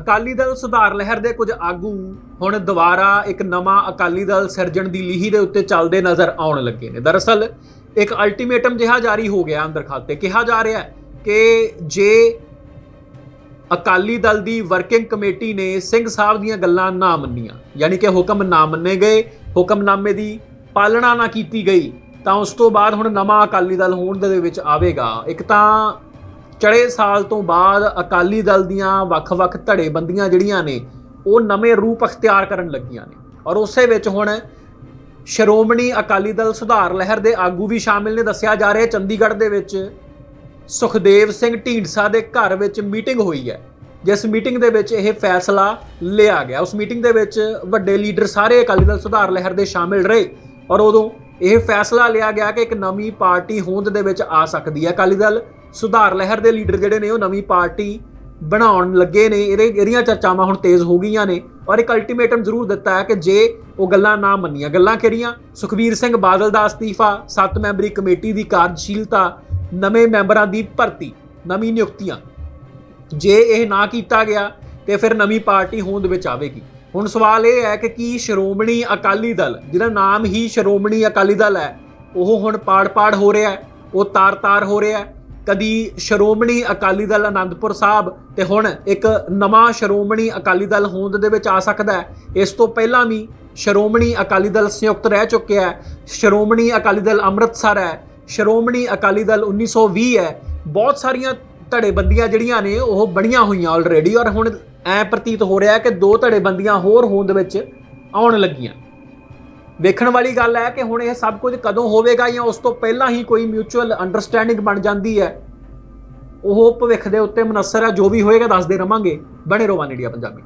ਅਕਾਲੀ ਦਲ ਸੁਧਾਰ ਲਹਿਰ ਦੇ ਕੁਝ ਆਗੂ ਹੁਣ ਦੁਬਾਰਾ ਇੱਕ ਨਵਾਂ ਅਕਾਲੀ ਦਲ ਸਿਰਜਣ ਦੀ ਲੀਹੀ ਦੇ ਉੱਤੇ ਚੱਲਦੇ ਨਜ਼ਰ ਆਉਣ ਲੱਗੇ ਨੇ। ਦਰਅਸਲ, ਇੱਕ ਅਲਟੀਮੇਟਮ ਜਿਹਾ ਜਾਰੀ ਹੋ ਗਿਆ ਅੰਦਰ ਖਾਤੇ। ਕਿਹਾ ਜਾ ਰਿਹਾ ਹੈ ਕਿ ਜੇ ਅਕਾਲੀ ਦਲ ਦੀ ਵਰਕਿੰਗ ਕਮੇਟੀ ਨੇ ਸਿੰਘ ਸਾਹਿਬ ਦੀਆਂ ਗੱਲਾਂ ਨਾ ਮੰਨੀਆਂ, ਯਾਨੀ ਕਿ ਹੁਕਮ ਨਾ ਮੰਨੇ ਗਏ, ਹੁਕਮਨਾਮੇ ਦੀ ਪਾਲਣਾ ਨਾ ਕੀਤੀ ਗਈ, ਤਾਂ ਉਸ ਤੋਂ ਬਾਅਦ ਹੁਣ ਨਵਾਂ ਅਕਾਲੀ ਦਲ ਹੋਣ ਦੇ ਵਿੱਚ ਆਵੇਗਾ। ਇੱਕ ਤਾਂ ਚੜੇ ਸਾਲ ਤੋਂ ਬਾਅਦ ਅਕਾਲੀ ਦਲ ਦੀਆਂ ਵੱਖ-ਵੱਖ ਧੜੇਬੰਦੀਆਂ ਜਿਹੜੀਆਂ ਨੇ, ਉਹ ਨਵੇਂ ਰੂਪ ਅਖਤਿਆਰ ਕਰਨ ਲੱਗੀਆਂ ਨੇ। ਔਰ ਉਸੇ ਵਿੱਚ ਹੁਣ ਸ਼੍ਰੋਮਣੀ ਅਕਾਲੀ ਦਲ ਸੁਧਾਰ ਲਹਿਰ ਦੇ ਆਗੂ ਵੀ ਸ਼ਾਮਿਲ ਨੇ। ਦੱਸਿਆ ਜਾ ਰਿਹਾ ਚੰਡੀਗੜ੍ਹ ਦੇ ਵਿੱਚ ਸੁਖਦੇਵ ਸਿੰਘ ਢੀਂਡਸਾ ਦੇ ਘਰ ਵਿੱਚ ਮੀਟਿੰਗ ਹੋਈ ਹੈ। ਜਿਸ ਮੀਟਿੰਗ ਦੇ ਵਿੱਚ ਇਹ ਫੈਸਲਾ ਲਿਆ ਗਿਆ। ਉਸ ਮੀਟਿੰਗ ਦੇ ਵਿੱਚ ਵੱਡੇ ਲੀਡਰ ਸਾਰੇ ਅਕਾਲੀ ਦਲ ਸੁਧਾਰ ਲਹਿਰ ਦੇ ਸ਼ਾਮਿਲ ਰਹੇ। ਔਰ ਉਦੋਂ ਇਹ ਫੈਸਲਾ ਲਿਆ ਗਿਆ ਕਿ ਇੱਕ ਨਵੀਂ ਪਾਰਟੀ ਹੋਂਦ ਦੇ ਵਿੱਚ ਆ ਸਕਦੀ ਹੈ। ਅਕਾਲੀ ਦਲ ਸੁਧਾਰ ਲਹਿਰ ਦੇ ਲੀਡਰ ਜਿਹੜੇ ਨੇ ਉਹ ਨਵੀਂ ਪਾਰਟੀ ਬਣਾਉਣ ਲੱਗੇ ਨੇ, ਇਹਦੇ, ਇਹਦੀਆਂ ਚਰਚਾਵਾਂ ਹੁਣ ਤੇਜ਼ ਹੋ ਗਈਆਂ ਨੇ ਔਰ ਇੱਕ ਅਲਟੀਮੇਟਮ ਜ਼ਰੂਰ ਦਿੱਤਾ ਹੈ ਕਿ ਜੇ ਉਹ ਗੱਲਾਂ ਨਾ ਮੰਨੀਆਂ, ਗੱਲਾਂ ਕਿਹੜੀਆਂ? ਸੁਖਬੀਰ ਸਿੰਘ ਬਾਦਲ ਦਾ ਅਸਤੀਫਾ, ਸੱਤ ਮੈਂਬਰੀ ਕਮੇਟੀ ਦੀ ਕਾਰਜਸ਼ੀਲਤਾ, ਨਵੇਂ ਮੈਂਬਰਾਂ ਦੀ ਭਰਤੀ, ਨਵੀਂ ਨਿਯੁਕਤੀਆਂ। ਜੇ ਇਹ ਨਾ ਕੀਤਾ ਗਿਆ, ਤੇ ਫਿਰ ਨਵੀਂ ਪਾਰਟੀ ਹੋਂਦ ਵਿੱਚ ਆਵੇਗੀ। ਹੁਣ ਸਵਾਲ ਇਹ ਹੈ ਕਿ ਕੀ ਸ਼੍ਰੋਮਣੀ ਅਕਾਲੀ ਦਲ, ਜਿਹਦਾ ਨਾਮ ਹੀ ਸ਼੍ਰੋਮਣੀ ਅਕਾਲੀ ਦਲ ਹੈ, ਉਹ ਹੁਣ ਪਾੜ-ਪਾੜ ਹੋ ਰਿਹਾ ਹੈ, ਉਹ ਤਾਰ-ਤਾਰ ਹੋ ਰਿਹਾ ਹੈ? ਕਦੀ ਸ਼੍ਰੋਮਣੀ ਅਕਾਲੀ ਦਲ ਆਨੰਦਪੁਰ ਸਾਹਿਬ ਤੇ ਹੁਣ ਇੱਕ ਨਵਾਂ ਸ਼੍ਰੋਮਣੀ ਅਕਾਲੀ ਦਲ ਹੋਂਦ ਦੇ ਵਿੱਚ ਆ ਸਕਦਾ ਹੈ। ਇਸ ਤੋਂ ਪਹਿਲਾਂ ਵੀ ਸ਼੍ਰੋਮਣੀ ਅਕਾਲੀ ਦਲ ਸੰਯੁਕਤ ਰਹਿ ਚੁੱਕਿਆ ਹੈ। ਸ਼੍ਰੋਮਣੀ ਅਕਾਲੀ ਦਲ ਅੰਮ੍ਰਿਤਸਰ ਹੈ। ਸ਼੍ਰੋਮਣੀ ਅਕਾਲੀ ਦਲ 1920 ਹੈ। ਬਹੁਤ ਸਾਰੀਆਂ ਧੜੇਬੰਦੀਆਂ ਜਿਹੜੀਆਂ ਨੇ ਉਹ ਬਣੀਆਂ ਹੋਈਆਂ ਆਲਰੇਡੀ ਔਰ ਹੁਣ ਐ ਪ੍ਰਤੀਤ ਹੋ ਰਿਹਾ ਹੈ ਕਿ ਦੋ ਧੜੇਬੰਦੀਆਂ ਹੋਰ ਹੋਂਦ ਵਿੱਚ ਆਉਣ ਲੱਗੀਆਂ। ਵੇਖਣ ਵਾਲੀ ਗੱਲ ਹੈ ਕਿ ਹੁਣ ਇਹ ਸਭ ਕੁਝ ਕਦੋਂ ਹੋਵੇਗਾ ਜਾਂ ਉਸ ਤੋਂ ਪਹਿਲਾਂ ਹੀ ਕੋਈ ਮਿਊਚੁਅਲ ਅੰਡਰਸਟੈਂਡਿੰਗ ਬਣ ਜਾਂਦੀ ਹੈ। ਉਹ ਭਵਿੱਖ ਦੇ ਉੱਤੇ ਮਨਸਰ ਹੈ ਜੋ ਵੀ ਹੋਏਗਾ ਦੱਸਦੇ ਰਵਾਂਗੇ। ਬਣੇ ਰਹੋ ਵਨ ਇੰਡੀਆ ਪੰਜਾਬੀ